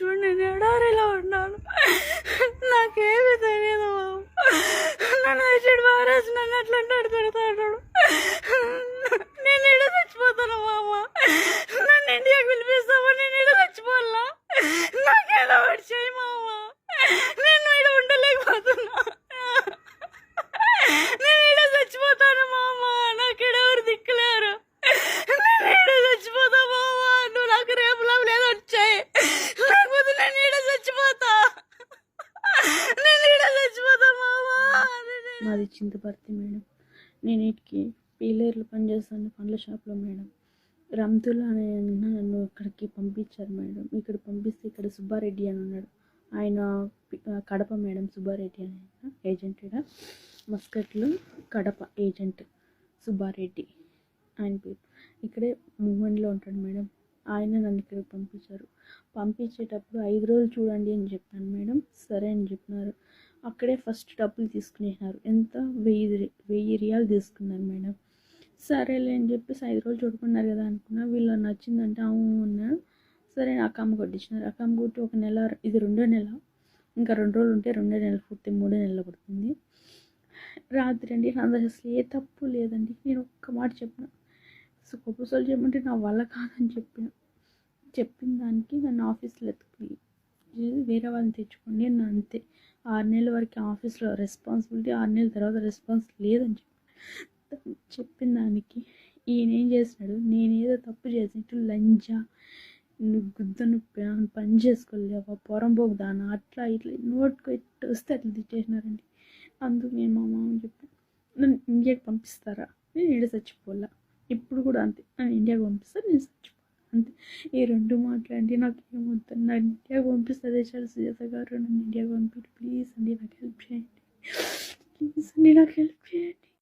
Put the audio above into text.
చూడు నేను ఎడారిలో ఉన్నాను. నాకేమీ తెలియదు బాబు. నన్ను వేసాడు మహారాజు నన్ను అట్లా అంటాడు తిడతాడు మాది చింతపర్తి మేడం. నేను ఇటుకి పీలేర్లు పనిచేస్తాను పండ్ల షాప్లో మేడం. రంతులు అనే అన్న నన్ను ఇక్కడికి పంపించారు మేడం. ఇక్కడ పంపిస్తే ఇక్కడ సుబ్బారెడ్డి అని ఉన్నాడు ఆయన కడప మేడం. సుబ్బారెడ్డి అని ఏజెంట్ మస్కట్లో కడప ఏజెంట్ సుబ్బారెడ్డి ఆయన పేరు. ఇక్కడే మూమెంట్లో ఉంటాడు మేడం. ఆయన నన్ను ఇక్కడికి పంపించారు. పంపించేటప్పుడు ఐదు రోజులు చూడండి అని చెప్పాను మేడం. సరే అని చెప్పినారు. అక్కడే ఫస్ట్ డబ్బులు తీసుకునేసినారు. ఎంత వెయ్యి వెయ్యి రియాలు తీసుకున్నారు మేడం. సరేలే అని చెప్పేసి ఐదు రోజులు చూడుకున్నారు కదా అనుకున్నా. వీళ్ళు నచ్చిందంటే అవును సరే సరే అమ్మ కొట్టించినారు. అక్కమ్మ కొట్టి ఒక నెల ఇది రెండో నెల. ఇంకా రెండు రోజులు ఉంటే రెండో నెల పూర్తి మూడో నెలలు పడుతుంది. రాత్రి అండి. అందరూ అసలు ఏ తప్పు లేదండి. నేను ఒక్క మాట చెప్పిన. సో ప్రపోజల్ చేయమంటే నా వల్ల కాదని చెప్పిన. చెప్పిన దానికి నన్ను ఆఫీస్లో ఎత్తుకు వేరే వాళ్ళని తెచ్చుకోండి అని అంతే. ఆరు నెలల వరకు ఆఫీస్లో రెస్పాన్సిబిలిటీ ఆరు నెలల తర్వాత రెస్పాన్స్ లేదని చెప్పి చెప్పిన దానికి ఈయన ఏం చేసినాడు నేనేదో తప్పు చేసినట్టు లంజ గుద్ద గుద్దను పని చేసుకోలేవా పొరంబోకు దానా అట్లా ఇట్లా నోట్కి వస్తే అట్లా తిట్టేసినారండి. అందుకు నేను మా మామ చెప్పి నన్ను ఇండియాకి పంపిస్తారా? నేను ఇండియా చచ్చిపోలా ఇప్పుడు కూడా అంతే. నన్ను ఇండియాకి పంపిస్తారు నేను చచ్చిపో అంతే. ఈ రెండు మాట్లాడి నాకు ఏమవుతుంది నా ఇండియాకి పంపిస్తుంది చాలా సుజాత గారు నన్ను ఇండియాకి పంపి ప్లీజ్ అండి నాకు హెల్ప్ చేయండి. ప్లీజ్ అండి నాకు హెల్ప్